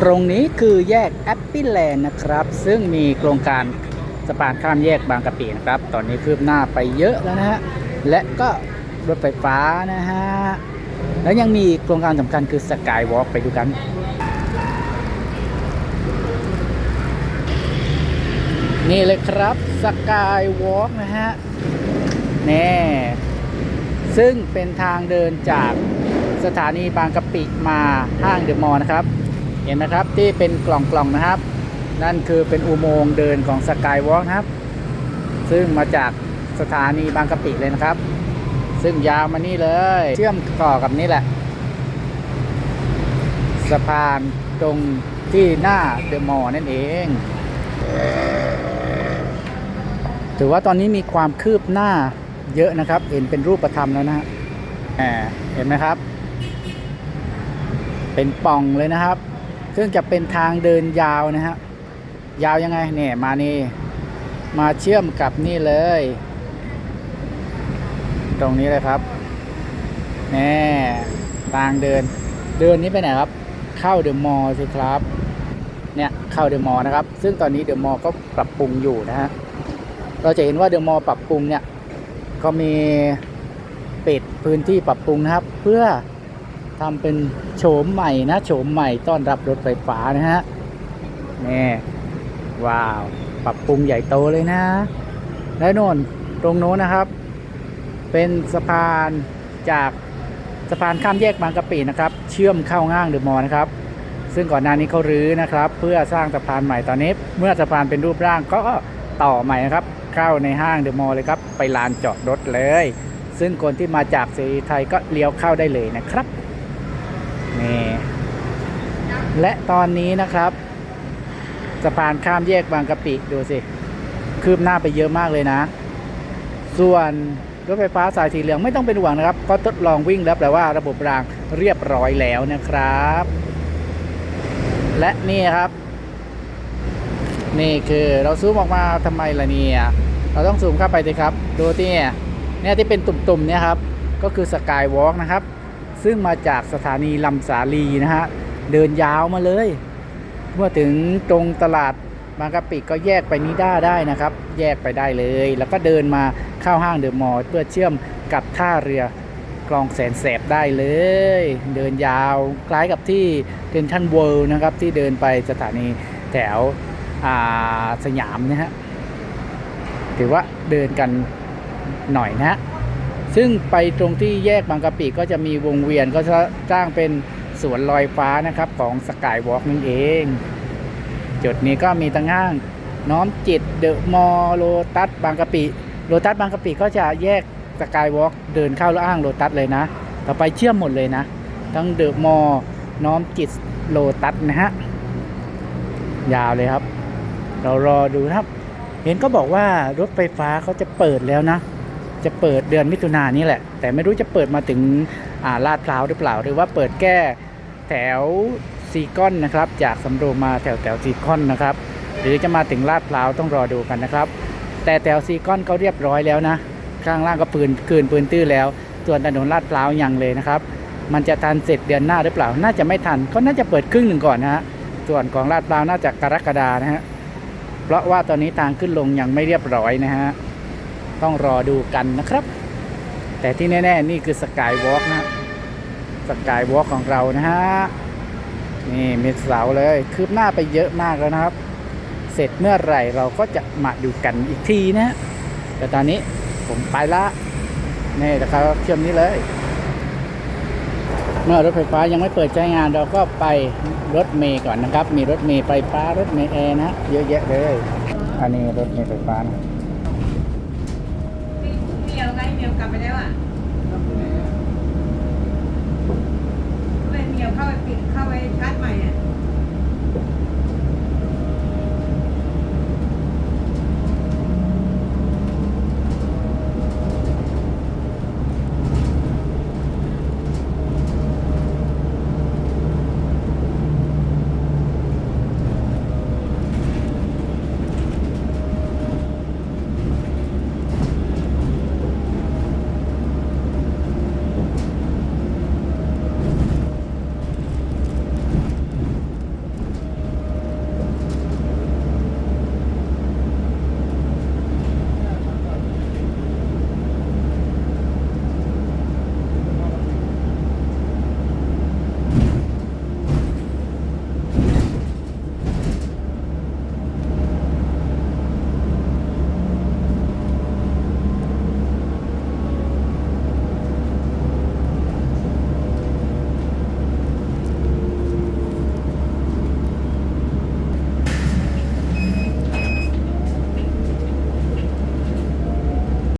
ตรงนี้คือแยกแอปเปิลแลนด์นะครับ ซึ่งมีโครงการสะพานข้ามแยกบางกะปินะครับ ตอนนี้คืบหน้าไปเยอะแล้วนะฮะ และก็รถไฟฟ้านะฮะ แล้วยังมีโครงการสำคัญคือสกายวอล์กไปดูกันนี่เลยครับสกายวอล์กนะฮะแน่ซึ่งเป็นทางเดินจากสถานีบางกะปิมาห้างเดอะมอลล์นะครับ เห็นไหมครับที่เป็นกล่องๆนะครับ นั่นคือเป็นอุโมงค์เดินของสกายวอล์กครับ ซึ่งมาจากสถานีบางกะปิเลยนะครับ ซึ่งยาวมานี่เลย เชื่อมต่อกับนี่แหละ สะพานตรงที่หน้าเดอะมอลล์นั่นเอง ถือว่าตอนนี้มีความคืบหน้าเยอะนะครับ เห็นเป็นรูปธรรมแล้วนะฮะแหมเห็นไหมครับ เป็นป่องเลยนะครับ ซึ่งจะเป็นทางเดินยาวนะฮะยาวยังไงเนี่ยมานี่มาเชื่อมกับนี่เลย ตรงนี้เลยครับแน่ทางเดิน เดินนี้ไปไหนครับ เข้าเดอะมอลล์สิครับ เนี่ยเข้าเดอะมอลล์นะครับ ซึ่งตอนนี้เดอะมอลล์ก็ปรับปรุงอยู่นะฮะเราจะเห็นว่าเดอะมอลล์ปรับปรุงเนี่ยก็มีปิดพื้นที่ปรับปรุงนะครับ เพื่อ ทำเป็นโฉมใหม่นะโฉมใหม่ต้อนรับรถไฟฟ้านะฮะนี่ว้าว ปรับปรุงใหญ่โตเลยนะ และโน่นตรงโน้นนะครับ เป็นสะพานจากสะพานข้ามแยกบางกะปินะครับ เชื่อมเข้าห้างเดอะมอลล์นะครับ ซึ่งก่อนหน้านี้เขารื้อนะครับ เพื่อสร้างสะพานใหม่ตอนนี้ เมื่อสะพานเป็นรูปร่างก็ต่อใหม่นะครับ เข้าในห้างเดอะมอลล์เลยครับ ไปลานจอดรถเลย ซึ่งคนที่มาจากเสรีไทยก็เลี้ยวเข้าได้เลยนะครับ นี่และตอนนี้นะครับสะพานข้ามแยกบางกะปิดูสิคืบหน้าไปเยอะมากเลยนะ ส่วนรถไฟฟ้าสายสีเหลืองไม่ต้องเป็นห่วงนะครับ ก็ทดลองวิ่งแล้วแปลว่าระบบรางเรียบร้อยแล้วนะครับ และนี่ครับ นี่คือเราซูมออกมาทำไมล่ะเนี่ยเราต้องซูมเข้าไปสิครับ ดูที่นี่เนี่ยที่เป็นตุ่มๆเนี่ยครับ ก็คือสกายวอล์กนะครับ ซึ่งมาจากสถานีลำสาลีนะฮะ เดินยาวมาเลย เมื่อถึงตรงตลาดบางกะปิก็แยกไปนิด้าได้นะครับ แยกไปได้เลย แล้วก็เดินมาเข้าห้างเดอะมอลล์เพื่อเชื่อมกับท่าเรือคลองแสนแสบได้เลย เดินยาวคล้ายกับที่เดนทันเวิลด์นะครับ ที่เดินไปสถานีแถวาสยามนะฮะถือว่าเดินกันหน่อยนะฮะ ซึ่งไปตรงที่แยกบางกะปิก็จะมีวงเวียนก็จะจ้างเป็นสวนลอยฟ้านะครับของสกายวอล์กนั่นเอง จุดนี้ก็มีตั้งห้างน้อมจิตเดอะมอลโลตัสบางกะปิโลตัสบางกะปิก็จะแยกสกายวอล์กเดินเข้าแล้วอ้างโลตัสเลยนะ ต่อไปเชื่อมหมดเลยนะ ทั้งเดอะมอลน้อมจิตโลตัสนะฮะ ยาวเลยครับ เรารอดูครับ เห็นก็บอกว่ารถไฟฟ้าเขาจะเปิดแล้วนะ จะเปิดเดือนมิถุนายนนี่แหละ แต่ไม่รู้จะเปิดมาถึงาลาดพร้าวหรือเปล่า หรือว่าเปิดแก้แถวซีกอนนะครับ จากสำโรงมาแถวแถวซีกอนนะครับ หรือจะมาถึงลาดพร้าวต้องรอดูกันนะครับ แต่แถวซีกอนเขาเรียบร้อยแล้วนะ ข้างล่างก็ปืนคืนปืนตื้อแล้ว ส่วนถนนลาดพร้าวยังเลยนะครับ มันจะทันเสร็จเดือนหน้าหรือเปล่า น่าจะไม่ทัน ก็น่าจะเปิดครึ่งหนึ่งก่อนนะฮะ ส่วนของลาดพร้าวน่าจะกรกฎานะฮะ เพราะว่าตอนนี้ทางขึ้นลงยังไม่เรียบร้อยนะฮะ ต้องรอดูกันนะครับ แต่ที่แน่ ๆ นี่คือสกายวอล์กนะสกายวอล์กของเรานะฮะ นี่มีเสาเลย คืบหน้าไปเยอะมากแล้วนะครับ เสร็จเมื่อไหร่เราก็จะมาดูกันอีกทีนะ แต่ตอนนี้ผมไปละนี่นะครับเชื่อมนี้เลย เมื่อรถไฟฟ้ายังไม่เปิดใช้งานเราก็ไปรถเมย์ก่อนนะครับ มีรถเมย์ไฟฟ้ารถเมย์แอร์นะฮะเยอะแยะเลย อันนี้รถเมย์ไฟฟ้านะ ไม่ไ